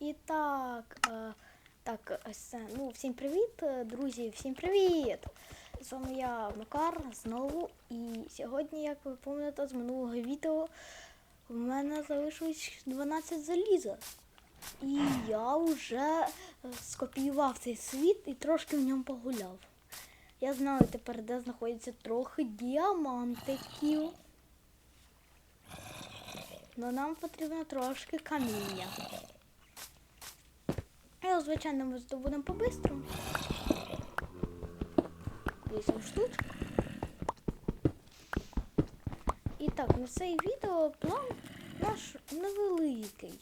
І так, е, так, ось це, ну, всім привіт, е, друзі, всім привіт! З вами я, Макар, знову. І сьогодні, як ви пам'ятаєте, з минулого відео в мене залишилось 12 заліза. І я вже е, скопіював цей світ і трошки в ньому погуляв. Я знаю тепер, де знаходиться трохи діамантиків. Но нам потрібно трошки каміння. Я, звичайно, ми здобудемо по-бистрому. 8 штук. І так, на цей відео план наш невеликий.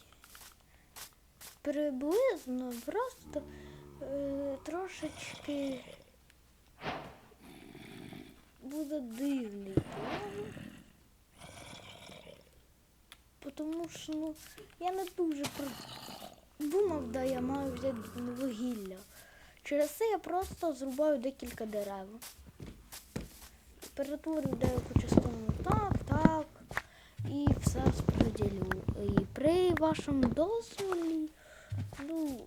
Приблизно просто е, трошечки буде дивний план. Тому що ну, я не дуже думав, де я маю взяти вугілля. Через це я просто зрубаю декілька дерев. Перетворю деяку частину так, так. І все розподілю. І при вашому дозволі, ну,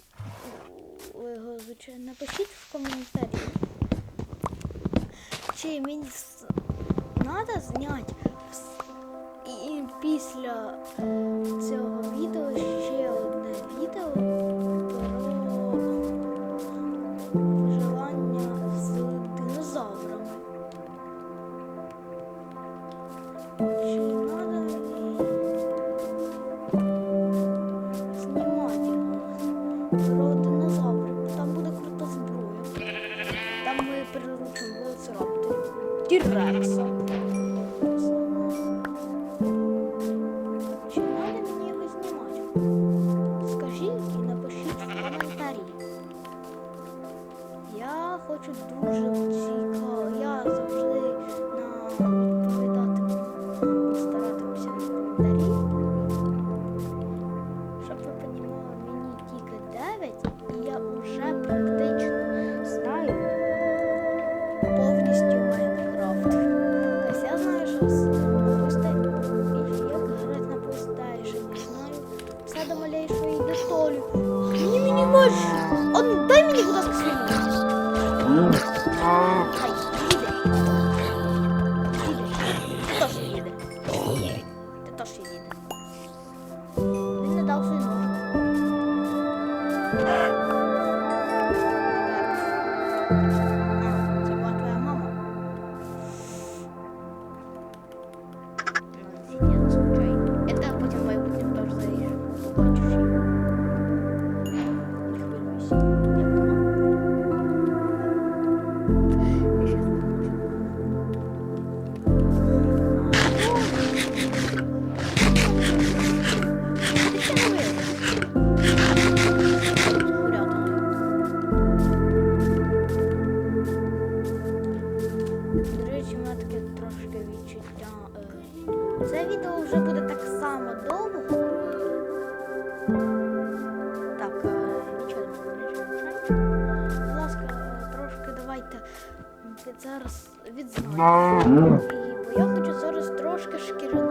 ви його, звичайно, напишіть в коментарі. Чи мені треба зняти після цього відео ще одне відео про виживання з динозаврами. Чи про динозаврів? Там буде крута зброя. Там ми приручимо велоцирапторів. Тірекса. Я А, Вже буде так само довго. Так, е, нічого не вирішуємо. Будь ласка, трошки давайте зараз відзнаємо. Бо я хочу зараз трошки шкіряної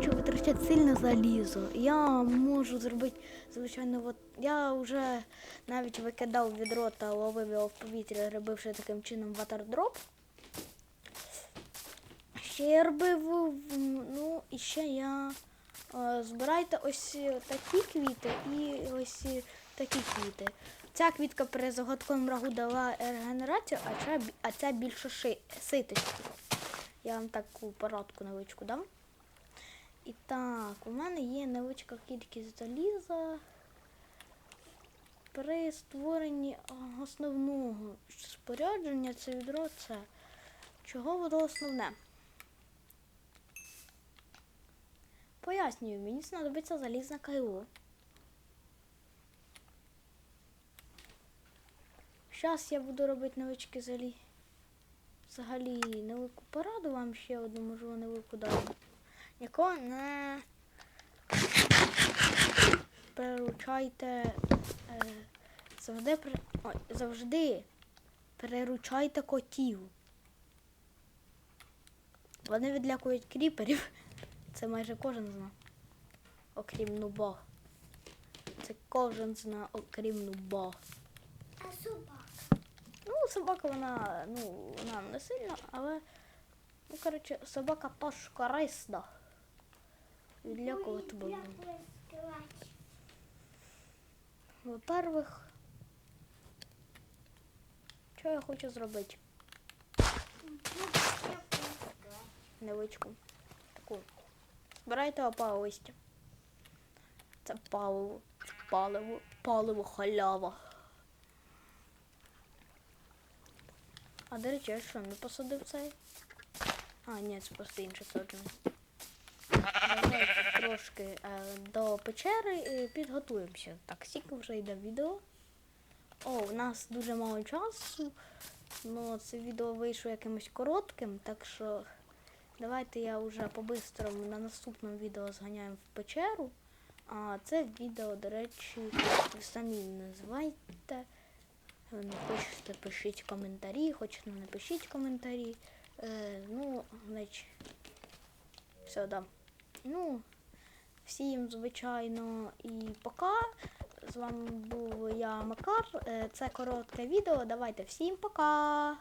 хочу витрачати сильно залізо. Я можу зробити, звичайно, от я вже навіть викидав відро та ловив його в повітря, робивши таким чином ватердроп. Ще я робив, ну і ще я е, збирайте ось такі квіти і ось такі квіти. Ця квітка при загадковому рагу дала регенерацію, а ця, а ця більше ши, ситості. Я вам таку порадку невеличку дам. І так, у мене є невеличка кількість заліза. При створенні основного спорядження це відро це. Чого воно основне? Пояснюю, мені знадобиться залізне кайло. Зараз я буду робити невеличкі залі. Взагалі невелику пораду вам ще одну можливо невелику дам. Нікого не приручайте е, завжди при... Ой, завжди приручайте котів. Вони відлякують кріперів. Це майже кожен знає. Окрім нуба. Це кожен знає, окрім нуба. А собака? Ну, собака вона, ну, вона не сильна, але. Ну, коротше, собака теж Ой, буде. дякую. Во-первых, що я хочу зробити? Ну. Невичку. Таку. Збирайте листя. Це паливо. Паливо. Паливо халява. А до речі, я що, не посадив цей? А, ні, це просто інший саджанець. Трошки е, до печери е, підготуємося. Так, скільки вже йде відео. О, у нас дуже мало часу. Ну, це відео вийшло якимось коротким, так що давайте я вже по-бистрому на наступному відео зганяємо в печеру. А це відео, до речі, ви самі називайте. Е, Не хочете, пишіть коментарі, хочете, не пишіть коментарі. Е, ну, значить, все, да. Ну, всім, звичайно, і пока. З вами був я Макар. Е, Це коротке відео. Давайте всім пока!